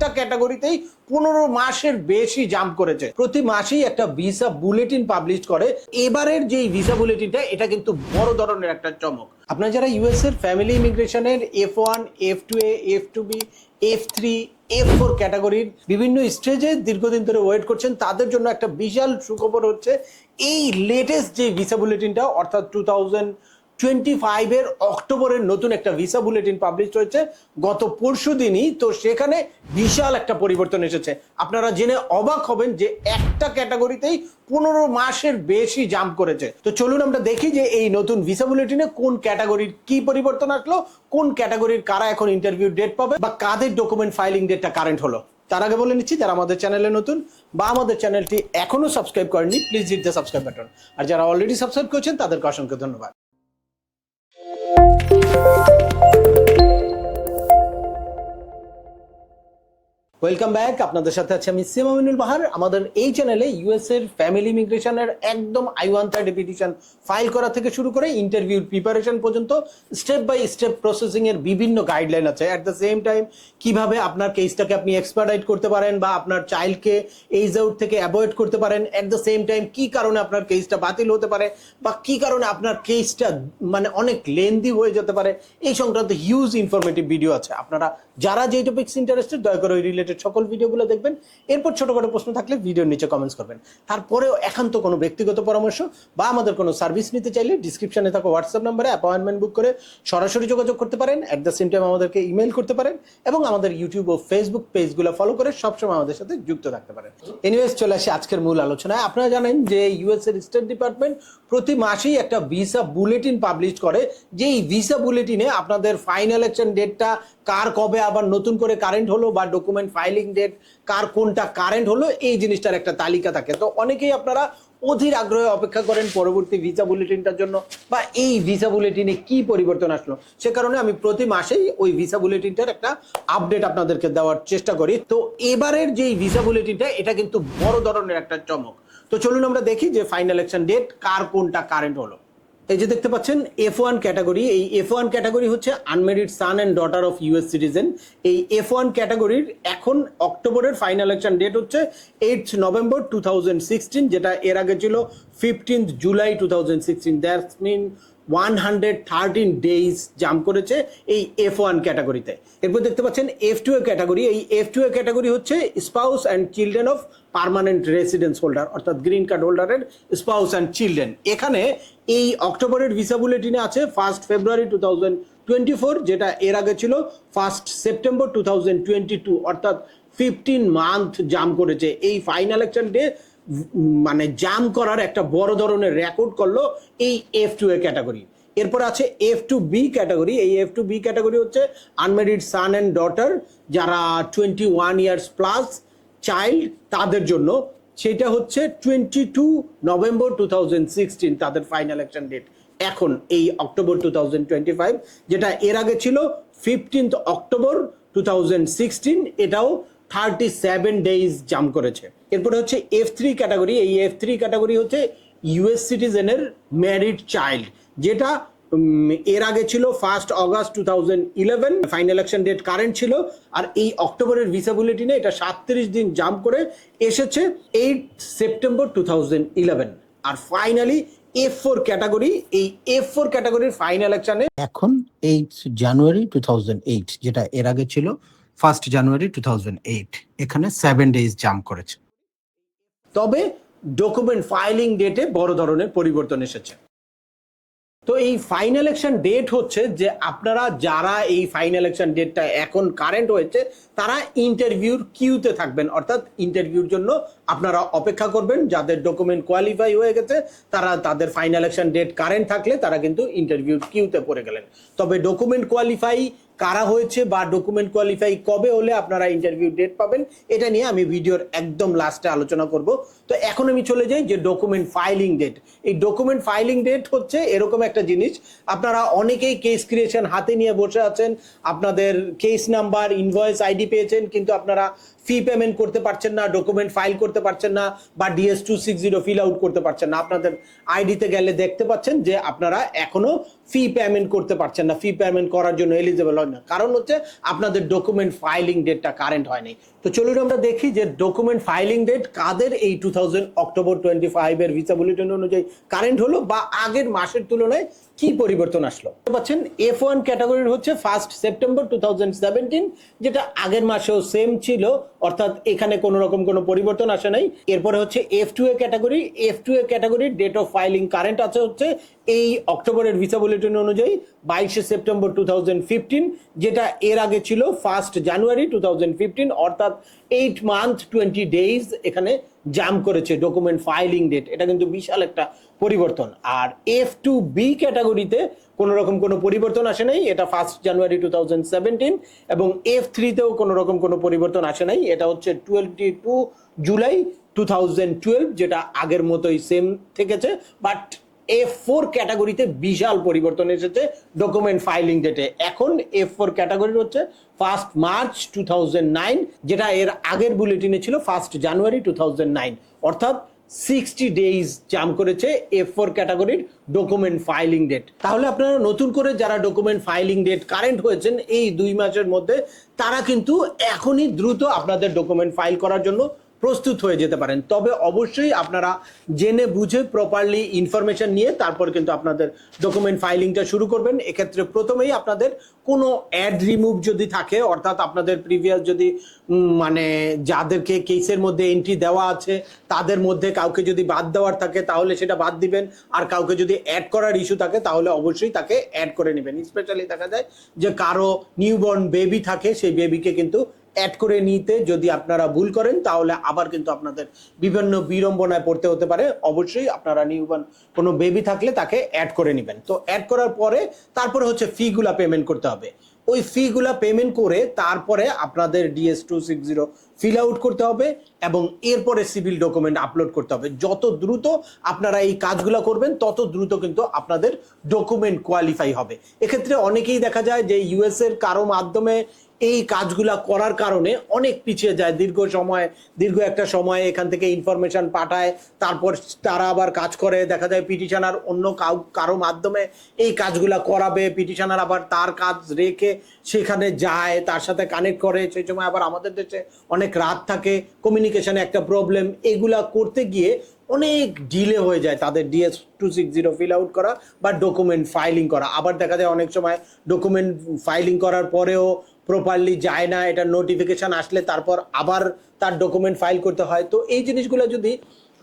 একটা ক্যাটাগরিতেই পনেরো মাসের বেশি জাম্প করেছে। প্রতি মাসেই একটা ভিসা বুলেটিন পাবলিশ করে। এবারের যে ভিসা বুলেটিনটা এটা কিন্তু বড় ধরনের একটা চমক। আপনারা যারা ইউএস এর ফ্যামিলি ইমিগ্রেশনের F one F two F two B F three F four ক্যাটাগরির বিভিন্ন স্টেজে দীর্ঘদিন ধরে ওয়েট করছেন, তাদের জন্য একটা বিশাল সুখবর হচ্ছে, এই লেটেস্ট যে ভিসা বুলেটিনটা অর্থাৎ টু থাউজেন্ড টোয়েন্টি ফাইভের অক্টোবরের নতুন একটা ভিসা বুলেটিন পাবলিশ হয়েছে। গত পরশু দিনই তো সেখানে বিশাল একটা পরিবর্তন এসেছে। আপনারা জেনে অবাক হবেন যে একটা ক্যাটাগরিতেই পনেরো মাসের বেশি জাম্প করেছে। তো চলুন আমরা দেখি যে এই নতুন ভিসা বুলেটিনে কোন ক্যাটাগরির কি পরিবর্তন আসলো, কোন ক্যাটাগরির কারা এখন ইন্টারভিউ ডেট পাবে, বা কাদের ডকুমেন্ট ফাইলিং ডেটটা কারেন্ট হলো। তার আগে বলে নিচ্ছি, যারা আমাদের চ্যানেলে নতুন বা আমাদের চ্যানেলটি এখনও সাবস্ক্রাইব করেননি please hit the subscribe button আর যারা অলরেডি সাবস্ক্রাইব করেছেন, তাদেরকে অসংখ্য ধন্যবাদ। Música ওয়েলকাম ব্যাক আপনাদের সাথে আছে আমি সিমা মিনুল বাহার আমাদের এই চ্যানেলে ইউএস এর ফ্যামিলি ইমিগ্রেশনের একদম I one thirty petition file করা থেকে শুরু করে ইন্টারভিউর প্রিপারেশন পর্যন্ত স্টেপ বাই স্টেপ প্রসেসিং এর বিভিন্ন গাইডলাইন আছে। অ্যাট দ্য সেম টাইম কীভাবে আপনার কেসটাকে আপনি এক্সপার্টাইট করতে পারেন বা আপনার চাইল্ডকে এইজ আউট থেকে অ্যাভয়েড করতে পারেন। অ্যাট দ্য সেম টাইম কি কারণে আপনার কেসটা বাতিল হতে পারে বা কি কারণে আপনার কেসটা মানে অনেক লেন্দি হয়ে যেতে পারে, এই সংক্রান্ত হিউজ ইনফরমেটিভ ভিডিও আছে। আপনারা যারা যেই টপিক্স ইন্টারেস্টেড দয়া করে ওই রিলেটেড সকল ভিডিওগুলো দেখবেন, এরপর ছোটখাটো প্রশ্ন থাকলে ভিডিওর নিচে কমেন্টস করবেন। তারপরেও একান্ত কোনো ব্যক্তিগত পরামর্শ বা আমাদের কোনো সার্ভিস নিতে চাইলে ডিসক্রিপশনে থাকা হোয়াটসঅ্যাপ নম্বরে অ্যাপয়েন্টমেন্ট বুক করে সরাসরি যোগাযোগ করতে পারেন। অ্যাট দ্য সেম টাইম আমাদেরকে ইমেল করতে পারেন এবং আমাদের ইউটিউব ও ফেসবুক পেজগুলো ফলো করে সবসময় আমাদের সাথে যুক্ত থাকতে পারেন। এনিওয়েজ চলে আসি আজকের মূল আলোচনায়। আপনারা জানেন যে ইউএস এর স্টেট ডিপার্টমেন্ট প্রতি মাসেই একটা ভিসা বুলেটিন পাবলিশ করে যে এই ভিসা বুলেটিনে আপনাদের ফাইনাল ইলেকশন ডেটটা কার কবে আবার নতুন করে কারেন্ট হলো বা ডকুমেন্ট ফাইলিং ডেট কার কোনটা কারেন্ট হলো, এই জিনিসটার একটা তালিকা থাকে। তো অনেকেই আপনারা অধীর আগ্রহে অপেক্ষা করেন পরবর্তী ভিসা বুলেটিনটার জন্য বা এই ভিসা বুলেটিনে কি পরিবর্তন আসলো। সে কারণে আমি প্রতি মাসেই ওই ভিসা বুলেটিনটার একটা আপডেট আপনাদেরকে দেওয়ার চেষ্টা করি। তো এবারের যে ভিসা বুলেটিনটা এটা কিন্তু বড় ধরনের একটা চমক। তো চলুন আমরা দেখি যে ফাইনাল ইলেকশন ডেট কার কোনটা কারেন্ট হলো। এই যে দেখতে পাচ্ছেন এফ ওয়ান ক্যাটাগরি এই এফ ওয়ান ক্যাটাগরি হচ্ছে unmarried son and daughter of US citizen এই এফ ওয়ান ক্যাটাগরির এখন অক্টোবরের ফাইনাল ইলেকশন ডেট হচ্ছে এইট নভেম্বর টু যেটা এর আগে ছিল fifteenth July two thousand sixteen that's mean one hundred thirteen days jump করেছে এই এফ ওয়ান ক্যাটাগরিতে এরপর দেখতে পাচ্ছেন এফ টু এ ক্যাটাগরি এই এফ টু এ ক্যাটাগরি হচ্ছে spouse and children of permanent residence holder অর্থাৎ গ্রিন কার্ড হোল্ডারের স্পাউস অ্যান্ড চিলড্রেন এখানে এই অক্টোবরের ভিসা বুলেটিনে আছে first February two thousand twenty four যেটা এর আগে ছিল first September two thousand twenty two অর্থাৎ ফিফটিন মান্থ জাম করেছে। এই ফাইনাল ইলেকশন ডে মানে জাম করার একটা বড় ধরনের রেকর্ড করল এই এফ টু এ ক্যাটাগরি এরপর আছে এফ টু বি ক্যাটাগরি এই এফ টু বি ক্যাটাগরি হচ্ছে আনমেরিড সান অ্যান্ড ডটার যারা twenty one years plus child তাদের জন্য। সেটা হচ্ছে twenty two November two thousand sixteen তাদের ফাইনাল ইলেকশন ডেট এখন এই October two thousand twenty five যেটা এর আগে ছিল fifteenth October two thousand sixteen এটাও থার্টি সেভেন ডেইজ জাম করেছে। এরপরে হচ্ছে এফ থ্রি ক্যাটাগরি। এই এফ থ্রি ক্যাটাগরি হচ্ছে ইউএস সিটিজেনের ম্যারিড চাইল্ড যেটা এর আগে ছিল first August two thousand eleven final election date current ছিল, আর এই অক্টোবরের ভিসা বুলেটিনে এটা সাতত্রিশ দিন জাম্প করে এসেছে eight September two thousand eleven আর ফাইনালি এফ ফোর ক্যাটাগরি, এই এফ ফোর ক্যাটাগরির ফাইনাল ইলেকশনে এখন eight January two thousand eight যেটা এর আগে ছিল ফার্স্ট জানুয়ারি টু এখানে সেভেন ডেজ জাম্প করেছে। তবে ডকুমেন্ট ফাইলিং ডেটে বড় ধরনের পরিবর্তন এসেছে। তো এই ফাইনাল ইলেকশন ডেট হচ্ছে যে আপনারা যারা এই ফাইনাল ইলেকশন ডেটটা এখন কারেন্ট হয়েছে, তারা ইন্টারভিউর কিউতে থাকবেন। অর্থাৎ ইন্টারভিউর জন্য আপনারা অপেক্ষা করবেন, যাদের ডকুমেন্ট কোয়ালিফাই হয়ে গেছে, তারা তাদের ফাইনাল ইলেকশন ডেট কারেন্ট থাকলে তারা কিন্তু ইন্টারভিউর কিউতে পড়ে গেলেন। তবে ডকুমেন্ট কোয়ালিফাই কারা হয়েছে বা ডকুমেন্ট কোয়ালিফাই কবে হলে আপনারা ইন্টারভিউ ডেট পাবেন, এটা নিয়ে আমি ভিডিওর একদম লাস্টে আলোচনা করব। তো এখন আমি চলে যাই যে ডকুমেন্ট ফাইলিং ডেট এই ডকুমেন্ট ফাইলিং ডেট হচ্ছে এরকম একটা জিনিস, আপনারা অনেকেই কেস ক্রিয়েশন হাতে নিয়ে বসে আছেন, আপনাদের কেস নাম্বার ইনভয়েস আইডি পেয়েছেন, কিন্তু আপনারা ফি পেমেন্ট করতে পারছেন না ডকুমেন্ট ফাইল করতে পারছেন না, বা DS two six zero fill out করতে পারছেন না। আপনাদের আইডিতে গেলে দেখতে পাচ্ছেন যে আপনারা এখনও ফি পেমেন্ট করতে পারছেন না ফি পেমেন্ট করার জন্য এলিজেবল হয় না। কারণ হচ্ছে আপনাদের ডকুমেন্ট ফাইলিং ডেটটা কারেন্ট হয়নি। তো চলুন আমরা দেখি যে ডকুমেন্ট ফাইলিং ডেট কাদের এই টু থাউজেন্ড অক্টোবর টোয়েন্টি ফাইভের ভিসা বুলেটিন অনুযায়ী কারেন্ট হলো বা আগের মাসের তুলনায় কি পরিবর্তন আসলো? পাচ্ছেন এফ ওয়ান ক্যাটাগরির হচ্ছে ফার্স্ট সেপ্টেম্বর টু যেটা আগের মাসেও সেম ছিল, অর্থাৎ এখানে কোনো রকম কোনো পরিবর্তন আসে নাই। এরপরে হচ্ছে F two A category F two A ক্যাটাগরির ডেট অফ ফাইলিং কারেন্ট আছে হচ্ছে এই অক্টোবরের ভিসা বুলেটিন অনুযায়ী, বাইশে সেপ্টেম্বর টু যেটা এর আগে ছিল ফার্স্ট জানুয়ারি টু অর্থাৎ এইট মান্থ টোয়েন্টি ডেইজ এখানে জাম করেছে ডকুমেন্ট ফাইলিং ডেট এটা কিন্তু বিশাল একটা পরিবর্তন। আর এফ টু বি ক্যাটাগরিতে কোনো রকম কোনো পরিবর্তন আসে নাই, এটা first January two thousand seventeen এবং এফ থ্রিতেও কোনো রকম কোনো পরিবর্তন আসে নাই, এটা হচ্ছে twenty two July two thousand twelve যেটা আগের মতোই সেম থেকেছে বাট এফ ফোর ক্যাটাগরিতে বিশাল পরিবর্তন এসেছে ডকুমেন্ট ফাইলিং ডেটে এখন এফ ফোর ক্যাটাগরি হচ্ছে ফার্স্ট মার্চ টু যেটা এর আগের বুলেটিনে ছিল ফার্স্ট জানুয়ারি টু অর্থাৎ সিক্সটি ডেইজ জাম করেছে এফ ফোর ক্যাটাগরির ডকুমেন্ট ফাইলিং ডেট। তাহলে আপনারা নতুন করে যারা ডকুমেন্ট ফাইলিং ডেট কারেন্ট হয়েছেন এই দুই মাসের মধ্যে, তারা কিন্তু এখনই দ্রুত আপনাদের ডকুমেন্ট ফাইল করার জন্য প্রস্তুত হয়ে যেতে পারেন। তবে অবশ্যই আপনারা জেনে বুঝে প্রপারলি ইনফরমেশন নিয়ে তারপর কিন্তু আপনাদের ডকুমেন্ট ফাইলিংটা শুরু করবেন। এক্ষেত্রে প্রথমেই আপনাদের কোনো অ্যাড রিমুভ যদি থাকে, অর্থাৎ আপনাদের প্রিভিয়াস যদি মানে যাদেরকে কেসের মধ্যে এন্ট্রি দেওয়া আছে, তাদের মধ্যে কাউকে যদি বাদ দেওয়ার থাকে, তাহলে সেটা বাদ দিবেন। আর কাউকে যদি অ্যাড করার ইস্যু থাকে, তাহলে অবশ্যই তাকে অ্যাড করে নেবেন। স্পেশালি দেখা যায় যে কারও নিউবর্ন বেবি থাকে, সেই বেবিকে কিন্তু অ্যাড করে নিতে যদি আপনারা ভুল করেন, তাহলে আবার কিন্তু আপনাদের বিভিন্ন বিড়ম্বনায় পড়তে হতে পারে। অবশ্যই আপনারা নিউবর্ন কোনো বেবি থাকলে তাকে অ্যাড করে নেবেন। তো অ্যাড করার পরে তারপরে হচ্ছে ফিগুলা পেমেন্ট করতে হবে। ওই ফিগুলা পেমেন্ট করে তারপরে আপনাদের DS two six zero fill out করতে হবে এবং এরপরে সিভিল ডকুমেন্ট আপলোড করতে হবে। যত দ্রুত আপনারা এই কাজগুলো করবেন, তত দ্রুত কিন্তু আপনাদের ডকুমেন্ট কোয়ালিফাই হবে। এক্ষেত্রে অনেকেই দেখা যায় যে ইউএস এর কারও মাধ্যমে এই কাজগুলা করার কারণে অনেক পিছিয়ে যায়। দীর্ঘ সময়, দীর্ঘ একটা সময় এখান থেকে ইনফরমেশন পাঠায়, তারপর তারা আবার কাজ করে। দেখা যায় পিটিশনার অন্য কাউ, কারও মাধ্যমে এই কাজগুলা করাবে। পিটিশনার আবার তার কাজ রেখে সেখানে যায়, তার সাথে কানেক্ট করে। সেই সময় আবার আমাদের দেশে অনেক রাত থাকে কমিউনিকেশানে একটা প্রবলেম এগুলা করতে গিয়ে অনেক ডিলে হয়ে যায় তাদের DS two six zero fill out করা বা ডকুমেন্ট ফাইলিং করা। আবার দেখা যায় অনেক সময় ডকুমেন্ট ফাইলিং করার পরেও প্রপারলি যায় না, এটা নোটিফিকেশন আসলে তারপর আবার তার ডকুমেন্ট ফাইল করতে হয়। তো এই জিনিসগুলো যদি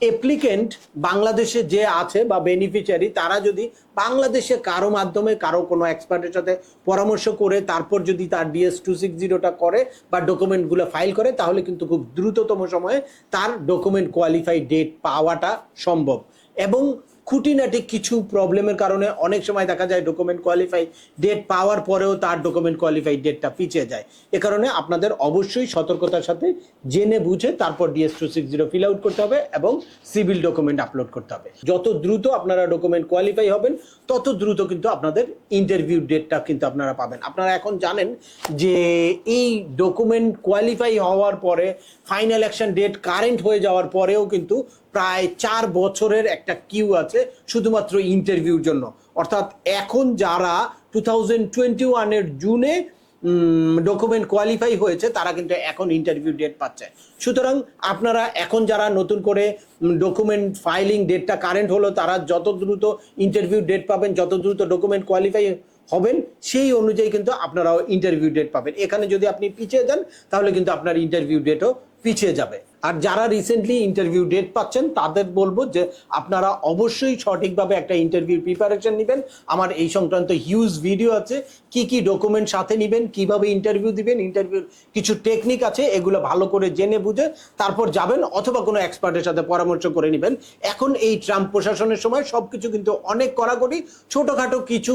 অ্যাপ্লিকেন্ট বাংলাদেশে যে আছে বা বেনিফিশিয়ারি তারা যদি বাংলাদেশে কারও মাধ্যমে কারও কোনো এক্সপার্টের সাথে পরামর্শ করে, তারপর যদি তার ডিএস টু সিক্স জিরোটা করে বা ডকুমেন্টগুলো ফাইল করে, তাহলে কিন্তু খুব দ্রুততম সময়ে তার ডকুমেন্ট কোয়ালিফাই ডেট পাওয়াটা সম্ভব। এবং খুঁটিনাটি কিছু প্রবলেমের কারণে অনেক সময় দেখা যায় ডকুমেন্ট কোয়ালিফাই ডেট পাওয়ার পরেও তার ডকুমেন্ট কোয়ালিফাই ডেটটা পিছিয়ে যায়। এ কারণে আপনাদের অবশ্যই সতর্কতার সাথে জেনে বুঝে তারপর DS two six zero fill out করতে হবে এবং সিভিল ডকুমেন্ট আপলোড করতে হবে। যত দ্রুত আপনারা ডকুমেন্ট কোয়ালিফাই হবেন, তত দ্রুত কিন্তু আপনাদের ইন্টারভিউ ডেটটা কিন্তু আপনারা পাবেন। আপনারা এখন জানেন যে এই ডকুমেন্ট কোয়ালিফাই হওয়ার পরে ফাইনাল অ্যাকশন ডেট কারেন্ট হয়ে যাওয়ার পরেও কিন্তু প্রায় চার বছরের একটা কিউ আছে শুধুমাত্র ইন্টারভিউর জন্য। অর্থাৎ এখন যারা টু থাউজেন্ড টোয়েন্টি ওয়ানের জুনে ডকুমেন্ট কোয়ালিফাই হয়েছে, তারা কিন্তু এখন ইন্টারভিউ ডেট পাচ্ছে। সুতরাং আপনারা এখন যারা নতুন করে ডকুমেন্ট ফাইলিং ডেটটা কারেন্ট হলো, তারা যত দ্রুত ইন্টারভিউ ডেট পাবেন, যত দ্রুত ডকুমেন্ট কোয়ালিফাই হবেন, সেই অনুযায়ী কিন্তু আপনারাও ইন্টারভিউ ডেট পাবেন। এখানে যদি আপনি পিছিয়ে যান, তাহলে কিন্তু আপনার ইন্টারভিউ ডেটও পিছিয়ে যাবে। আর যারা রিসেন্টলি ইন্টারভিউ ডেট পাচ্ছেন, তাদের বলব যে আপনারা অবশ্যই সঠিকভাবে একটা ইন্টারভিউ প্রিপারেশন নেবেন। আমার এই সংক্রান্ত হিউজ ভিডিও আছে। কি কি ডকুমেন্ট সাথে নেবেন, কীভাবে ইন্টারভিউ দিবেন ইন্টারভিউর কিছু টেকনিক আছে, এগুলো ভালো করে জেনে বুঝে তারপর যাবেন অথবা কোনো এক্সপার্টের সাথে পরামর্শ করে নেবেন। এখন এই ট্রাম্প প্রশাসনের সময় সবকিছু কিন্তু অনেক কড়াকড়ি, ছোটখাটো কিছু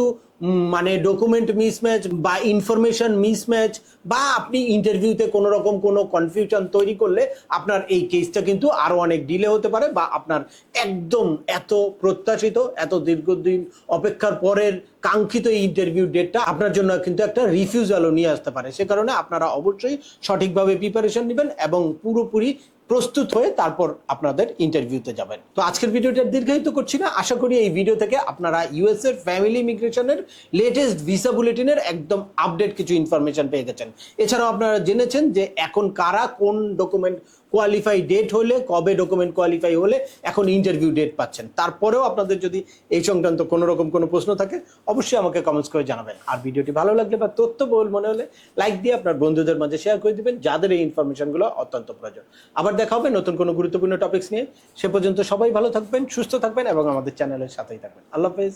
মানে ডকুমেন্ট মিসম্যাচ বা ইনফরমেশন মিসম্যাচ বা আপনি ইন্টারভিউতে কোনো রকম কোনো কনফিউশন তৈরি করলে আপনার এই কেসটা কিন্তু আরও অনেক ডিলে হতে পারে বা আপনার একদম এত প্রত্যাশিত, এত দীর্ঘদিন অপেক্ষার পরের কাঙ্ক্ষিত এই ইন্টারভিউ ডেটটা আপনার জন্য কিন্তু একটা রিফিউজালও নিয়ে আসতে পারে। সে কারণে আপনারা অবশ্যই সঠিকভাবে প্রিপারেশন নেবেন এবং পুরোপুরি প্রস্তুত হয়ে তারপর আপনাদের ইন্টারভিউতে যাবেন। তো আজকের ভিডিওটা দীর্ঘায়িত করছি না। আশা করি এই ভিডিও থেকে আপনারা ইউএস এর ফ্যামিলি ইমিগ্রেশনের লেটেস্ট ভিসা বুলেটিনের একদম আপডেট কিছু ইনফরমেশন পেয়ে গেছেন। এছাড়াও আপনারা জেনেছেন যে এখন কারা কোন ডকুমেন্ট কোয়ালিফাই ডেট হলে, কবে ডকুমেন্ট কোয়ালিফাই হলে, এখন ইন্টারভিউ ডেট পাচ্ছেন। তারপরেও আপনাদের যদি এই সংক্রান্ত কোনো রকম কোনো প্রশ্ন থাকে, অবশ্যই আমাকে কমেন্টস করে জানাবেন। আর ভিডিওটি ভালো লাগলে বা তথ্য তথ্যবহুল মনে হলে লাইক দিয়ে আপনার বন্ধুদের মাঝে শেয়ার করে দিবেন, যাদের এই ইনফরমেশনগুলো অত্যন্ত প্রয়োজন। আবার দেখা হবে নতুন কোনো গুরুত্বপূর্ণ টপিকস নিয়ে। সে পর্যন্ত সবাই ভালো থাকবেন, সুস্থ থাকবেন এবং আমাদের চ্যানেলের সাথেই থাকবেন। আল্লাহ হাফেজ।